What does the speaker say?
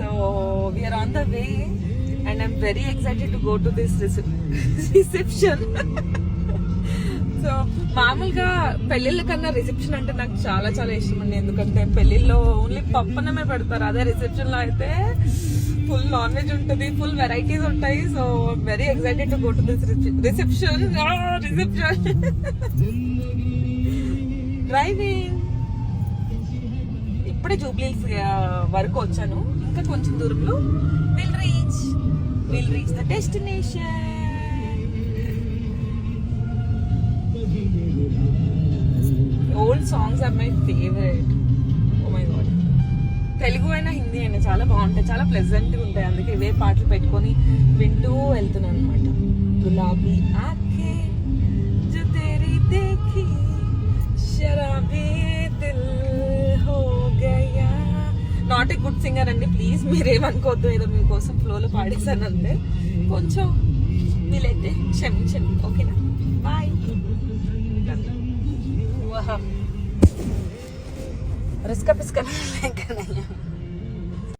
So we're on the way and I'm very excited to go to this reception so మామూలుగా పెళ్ళిళ్ళ కన్నా reception అంటే నాకు చాలా చాలా ఇష్టం అండి ఎందుకంటే పెళ్ళిళ్ళలో ఓన్లీ పప్పనమే పెడతారు. అదే రిసెప్షన్లో అయితే ఫుల్ నాన్ వెజ్ ఉంటుంది ఫుల్ వెరైటీస్ ఉంటాయి. So very excited to go to this reception reception driving ఇప్పుడే జూబ్లీస్ వరకు వచ్చాను. ఇంకా కొంచెం దూరంలో will reach will reach the destination. Old songs are my favourite. Oh my god Telugu అయినా హిందీ అయినా చాలా బాగుంటాయి చాలా ప్లెజెంట్గా ఉంటాయి. అందుకే ఇవే పాటలు పెట్టుకొని వింటూ వెళ్తున్నాను అనమాట గులాబీ. నాట్ ఎ గుడ్ సింగర్ అండి ప్లీజ్ మీరేమనుకోవద్దు ఏదో మీకోసం ఫ్లోలో పాడేశాను అంటే కొంచెం వీలైతే క్షమించండి ఓకేనా? Bye risk పిస్క